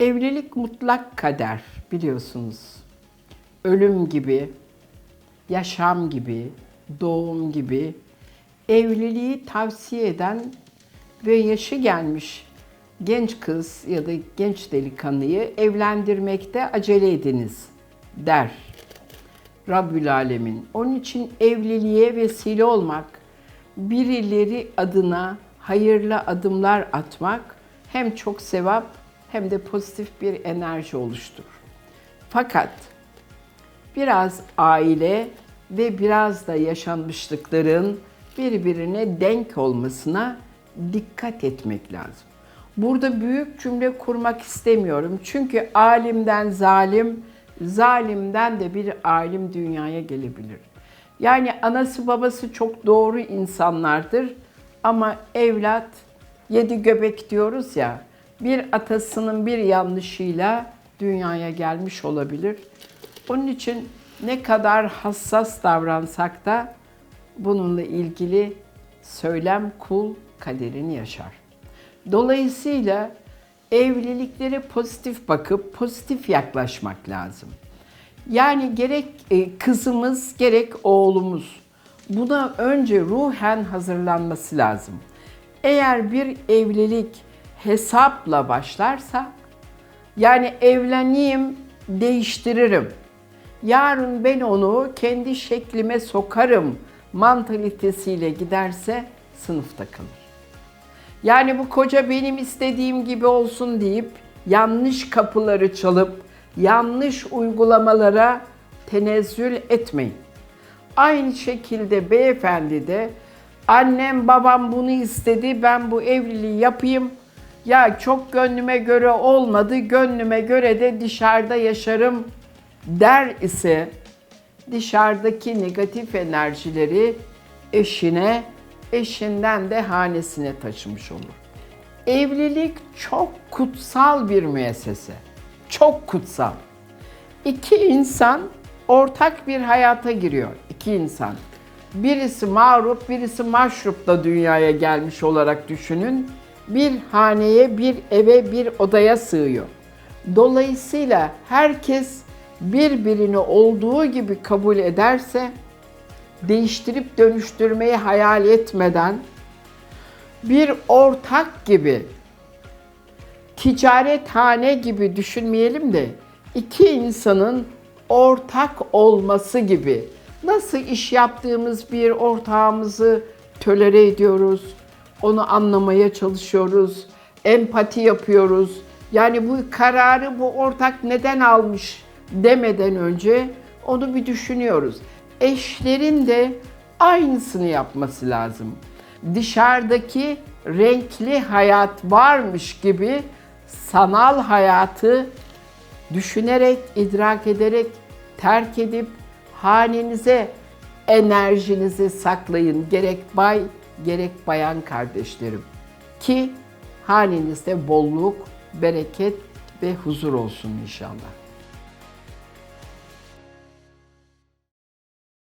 Evlilik mutlak kader biliyorsunuz. Ölüm gibi, yaşam gibi, doğum gibi evliliği tavsiye eden ve yaşı gelmiş genç kız ya da genç delikanlıyı evlendirmekte acele ediniz der Rabbül Alemin. Onun için evliliğe vesile olmak, birileri adına hayırlı adımlar atmak hem çok sevap hem de pozitif bir enerji oluşturur. Fakat biraz aile ve biraz da yaşanmışlıkların birbirine denk olmasına dikkat etmek lazım. Burada büyük cümle kurmak istemiyorum. Çünkü alimden zalim, zalimden de bir alim dünyaya gelebilir. Yani anası babası çok doğru insanlardır ama evlat yedi göbek diyoruz ya bir atasının bir yanlışıyla dünyaya gelmiş olabilir. Onun için ne kadar hassas davransak da bununla ilgili söylem kul kaderini yaşar. Dolayısıyla evliliklere pozitif bakıp pozitif yaklaşmak lazım. Yani gerek e, kızımız gerek oğlumuz buna önce ruhen hazırlanması lazım. Eğer bir evlilik hesapla başlarsa yani evleneyim değiştiririm. Yarın ben onu kendi şeklime sokarım mantalitesiyle giderse sınıfta kalır. Yani bu koca benim istediğim gibi olsun deyip yanlış kapıları çalıp yanlış uygulamalara tenezzül etmeyin. Aynı şekilde beyefendi de annem babam bunu istedi ben bu evliliği yapayım. Ya çok gönlüme göre olmadı gönlüme göre de dışarıda yaşarım der ise dışarıdaki negatif enerjileri eşine, eşinden de hanesine taşımış olur. Evlilik çok kutsal bir müessese. Çok kutsal. İki insan ortak bir hayata giriyor. İki insan. Birisi mağrup, birisi maşrupla dünyaya gelmiş olarak düşünün. Bir haneye, bir eve, bir odaya sığıyor. Dolayısıyla herkes birbirini olduğu gibi kabul ederse değiştirip dönüştürmeyi hayal etmeden bir ortak gibi ticarethane gibi düşünmeyelim de iki insanın ortak olması gibi nasıl iş yaptığımız bir ortağımızı tölere ediyoruz, onu anlamaya çalışıyoruz, empati yapıyoruz. Yani bu kararı bu ortak neden almış demeden önce onu bir düşünüyoruz. Eşlerin de aynısını yapması lazım. Dışarıdaki renkli hayat varmış gibi sanal hayatı düşünerek, idrak ederek, terk edip hanenize enerjinizi saklayın. Gerek bay, gerek bayan kardeşlerim. Ki hanenizde bolluk, bereket ve huzur olsun inşallah.